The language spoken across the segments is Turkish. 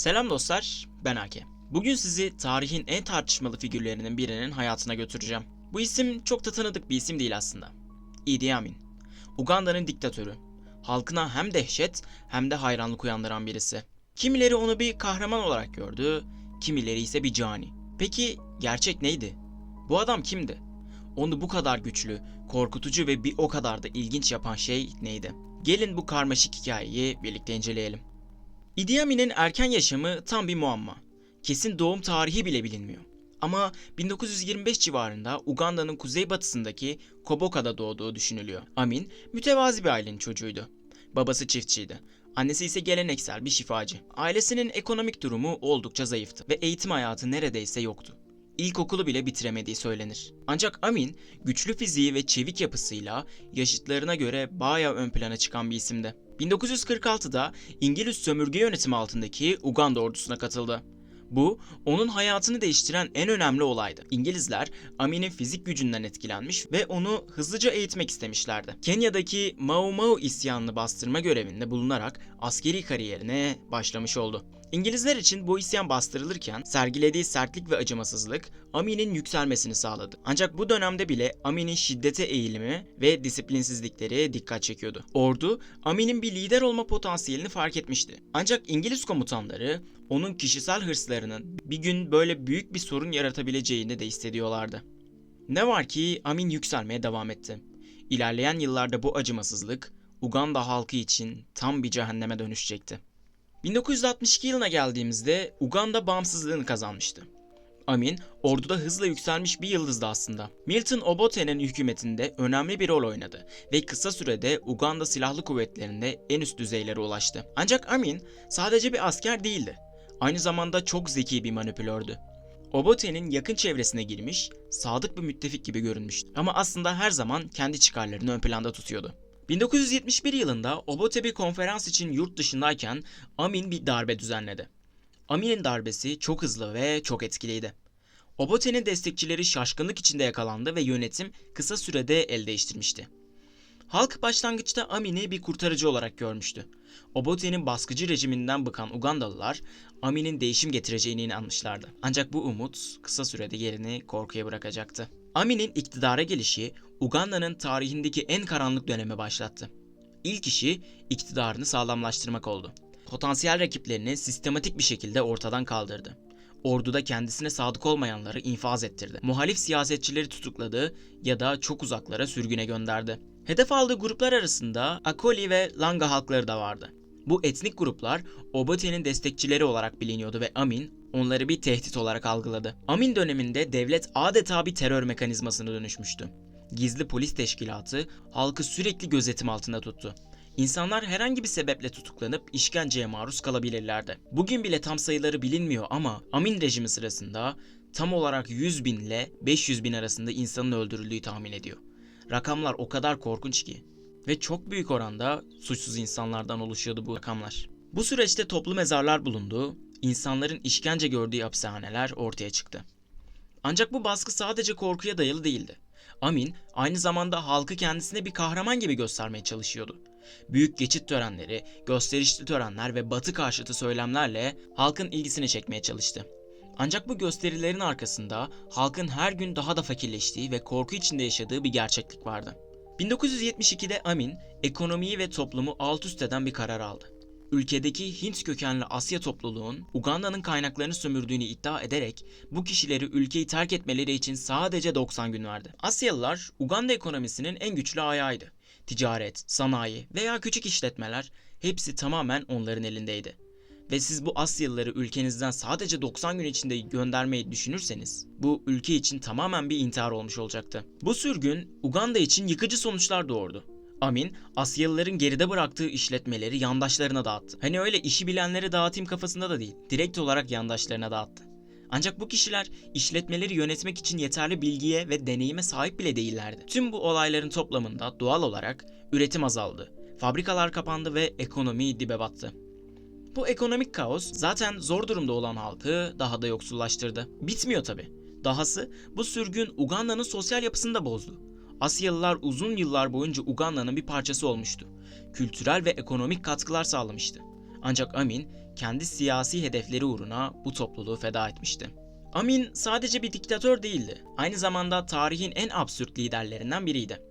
Selam dostlar, ben Ake. Bugün sizi tarihin en tartışmalı figürlerinin birinin hayatına götüreceğim. Bu isim çok da tanıdık bir isim değil aslında. Idi Amin. Uganda'nın diktatörü. Halkına hem dehşet hem de hayranlık uyandıran birisi. Kimileri onu bir kahraman olarak gördü, kimileri ise bir cani. Peki gerçek neydi? Bu adam kimdi? Onu bu kadar güçlü, korkutucu ve bir o kadar da ilginç yapan şey neydi? Gelin bu karmaşık hikayeyi birlikte inceleyelim. Idi Amin'in erken yaşamı tam bir muamma. Kesin doğum tarihi bile bilinmiyor. Ama 1925 civarında Uganda'nın kuzeybatısındaki Koboka'da doğduğu düşünülüyor. Amin, mütevazi bir ailenin çocuğuydu. Babası çiftçiydi. Annesi ise geleneksel bir şifacı. Ailesinin ekonomik durumu oldukça zayıftı ve eğitim hayatı neredeyse yoktu. İlkokulu bile bitiremediği söylenir. Ancak Amin, güçlü fiziği ve çevik yapısıyla yaşıtlarına göre bayağı ön plana çıkan bir isimdi. 1946'da İngiliz sömürge yönetimi altındaki Uganda ordusuna katıldı. Bu, onun hayatını değiştiren en önemli olaydı. İngilizler Amin'in fizik gücünden etkilenmiş ve onu hızlıca eğitmek istemişlerdi. Kenya'daki Mau Mau isyanını bastırma görevinde bulunarak askeri kariyerine başlamış oldu. İngilizler için bu isyan bastırılırken sergilediği sertlik ve acımasızlık Amin'in yükselmesini sağladı. Ancak bu dönemde bile Amin'in şiddete eğilimi ve disiplinsizlikleri dikkat çekiyordu. Ordu Amin'in bir lider olma potansiyelini fark etmişti. Ancak İngiliz komutanları onun kişisel hırslarının bir gün böyle büyük bir sorun yaratabileceğini de hissediyorlardı. Ne var ki Amin yükselmeye devam etti. İlerleyen yıllarda bu acımasızlık Uganda halkı için tam bir cehenneme dönüşecekti. 1962 yılına geldiğimizde Uganda bağımsızlığını kazanmıştı. Amin, orduda hızla yükselmiş bir yıldızdı aslında. Milton Obote'nin hükümetinde önemli bir rol oynadı ve kısa sürede Uganda Silahlı Kuvvetleri'nde en üst düzeylere ulaştı. Ancak Amin sadece bir asker değildi. Aynı zamanda çok zeki bir manipülördü. Obote'nin yakın çevresine girmiş, sadık bir müttefik gibi görünmüştü. Ama aslında her zaman kendi çıkarlarını ön planda tutuyordu. 1971 yılında Obote konferans için yurt dışındayken Amin bir darbe düzenledi. Amin'in darbesi çok hızlı ve çok etkiliydi. Obote'nin destekçileri şaşkınlık içinde yakalandı ve yönetim kısa sürede el değiştirmişti. Halk başlangıçta Amin'i bir kurtarıcı olarak görmüştü. Obote'nin baskıcı rejiminden bıkan Ugandalılar Amin'in değişim getireceğine inanmışlardı. Ancak bu umut kısa sürede yerini korkuya bırakacaktı. Amin'in iktidara gelişi Uganda'nın tarihindeki en karanlık dönemi başlattı. İlk işi iktidarını sağlamlaştırmak oldu. Potansiyel rakiplerini sistematik bir şekilde ortadan kaldırdı. Orduda kendisine sadık olmayanları infaz ettirdi. Muhalif siyasetçileri tutukladı ya da çok uzaklara sürgüne gönderdi. Hedef aldığı gruplar arasında Akoli ve Langa halkları da vardı. Bu etnik gruplar Obote'nin destekçileri olarak biliniyordu ve Amin onları bir tehdit olarak algıladı. Amin döneminde devlet adeta bir terör mekanizmasına dönüşmüştü. Gizli polis teşkilatı halkı sürekli gözetim altında tuttu. İnsanlar herhangi bir sebeple tutuklanıp işkenceye maruz kalabilirlerdi. Bugün bile tam sayıları bilinmiyor ama Amin rejimi sırasında tam olarak 100 bin ile 500 bin arasında insanın öldürüldüğü tahmin ediyor. Rakamlar o kadar korkunç ki. Ve çok büyük oranda suçsuz insanlardan oluşuyordu bu rakamlar. Bu süreçte toplu mezarlar bulundu, insanların işkence gördüğü hapishaneler ortaya çıktı. Ancak bu baskı sadece korkuya dayalı değildi. Amin aynı zamanda halkı kendisine bir kahraman gibi göstermeye çalışıyordu. Büyük geçit törenleri, gösterişli törenler ve batı karşıtı söylemlerle halkın ilgisini çekmeye çalıştı. Ancak bu gösterilerin arkasında halkın her gün daha da fakirleştiği ve korku içinde yaşadığı bir gerçeklik vardı. 1972'de Amin, ekonomiyi ve toplumu alt üst eden bir karar aldı. Ülkedeki Hint kökenli Asya topluluğun Uganda'nın kaynaklarını sömürdüğünü iddia ederek bu kişileri ülkeyi terk etmeleri için sadece 90 gün verdi. Asyalılar Uganda ekonomisinin en güçlü ayağıydı. Ticaret, sanayi veya küçük işletmeler hepsi tamamen onların elindeydi. Ve siz bu Asyalıları ülkenizden sadece 90 gün içinde göndermeyi düşünürseniz bu ülke için tamamen bir intihar olmuş olacaktı. Bu sürgün Uganda için yıkıcı sonuçlar doğurdu. Amin, Asyalıların geride bıraktığı işletmeleri yandaşlarına dağıttı. Hani öyle işi bilenlere dağıtayım kafasında da değil, direkt olarak yandaşlarına dağıttı. Ancak bu kişiler işletmeleri yönetmek için yeterli bilgiye ve deneyime sahip bile değillerdi. Tüm bu olayların toplamında doğal olarak üretim azaldı, fabrikalar kapandı ve ekonomi dibe battı. Bu ekonomik kaos zaten zor durumda olan halkı daha da yoksullaştırdı. Bitmiyor tabi. Dahası bu sürgün Uganda'nın sosyal yapısını da bozdu. Asyalılar uzun yıllar boyunca Uganda'nın bir parçası olmuştu. Kültürel ve ekonomik katkılar sağlamıştı. Ancak Amin kendi siyasi hedefleri uğruna bu topluluğu feda etmişti. Amin sadece bir diktatör değildi. Aynı zamanda tarihin en absürt liderlerinden biriydi.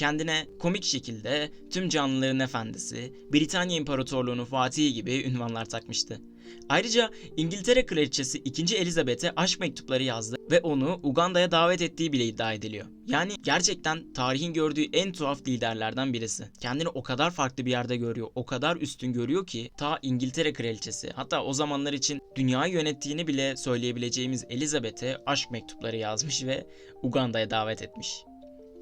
Kendine komik şekilde tüm canlıların efendisi, Britanya İmparatorluğu'nun fatihi gibi ünvanlar takmıştı. Ayrıca İngiltere Kraliçesi 2. Elizabeth'e aşk mektupları yazdı ve onu Uganda'ya davet ettiği bile iddia ediliyor. Yani gerçekten tarihin gördüğü en tuhaf liderlerden birisi. Kendini o kadar farklı bir yerde görüyor, o kadar üstün görüyor ki ta İngiltere Kraliçesi hatta o zamanlar için dünyayı yönettiğini bile söyleyebileceğimiz Elizabeth'e aşk mektupları yazmış ve Uganda'ya davet etmiş.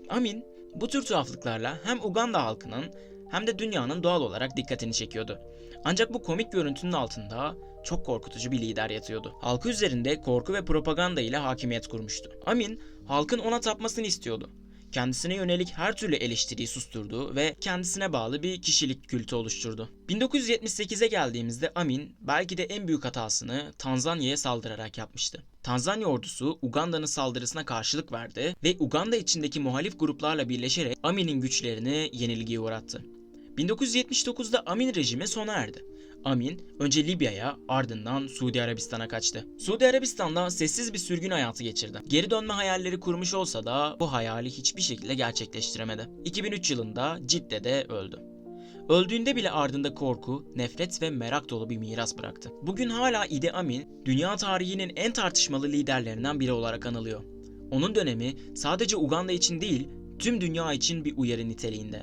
Amin bu tür tuhaflıklarla hem Uganda halkının hem de dünyanın doğal olarak dikkatini çekiyordu. Ancak bu komik görüntünün altında çok korkutucu bir lider yatıyordu. Halkı üzerinde korku ve propaganda ile hakimiyet kurmuştu. Amin, halkın ona tapmasını istiyordu. Kendisine yönelik her türlü eleştiriyi susturdu ve kendisine bağlı bir kişilik kültü oluşturdu. 1978'e geldiğimizde Amin belki de en büyük hatasını Tanzanya'ya saldırarak yapmıştı. Tanzanya ordusu Uganda'nın saldırısına karşılık verdi ve Uganda içindeki muhalif gruplarla birleşerek Amin'in güçlerini yenilgiye uğrattı. 1979'da Amin rejimi sona erdi. Amin önce Libya'ya ardından Suudi Arabistan'a kaçtı. Suudi Arabistan'da sessiz bir sürgün hayatı geçirdi. Geri dönme hayalleri kurmuş olsa da bu hayali hiçbir şekilde gerçekleştiremedi. 2003 yılında Cidde'de öldü. Öldüğünde bile ardında korku, nefret ve merak dolu bir miras bıraktı. Bugün hala Idi Amin, dünya tarihinin en tartışmalı liderlerinden biri olarak anılıyor. Onun dönemi sadece Uganda için değil, tüm dünya için bir uyarı niteliğinde.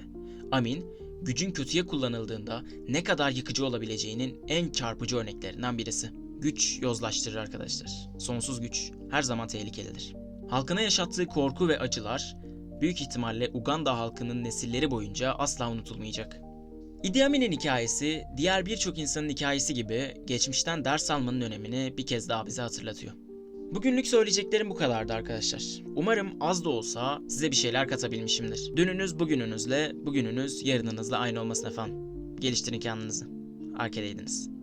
Amin, gücün kötüye kullanıldığında ne kadar yıkıcı olabileceğinin en çarpıcı örneklerinden birisi. Güç yozlaştırır arkadaşlar. Sonsuz güç her zaman tehlikelidir. Halkına yaşattığı korku ve acılar büyük ihtimalle Uganda halkının nesilleri boyunca asla unutulmayacak. Idi Amin'in hikayesi diğer birçok insanın hikayesi gibi geçmişten ders almanın önemini bir kez daha bize hatırlatıyor. Bugünlük söyleyeceklerim bu kadardı arkadaşlar. Umarım az da olsa size bir şeyler katabilmişimdir. Dününüz bugününüzle, bugününüz yarınınızla aynı olmasın efendim. Geliştirin kendinizi. Arkadeydiniz.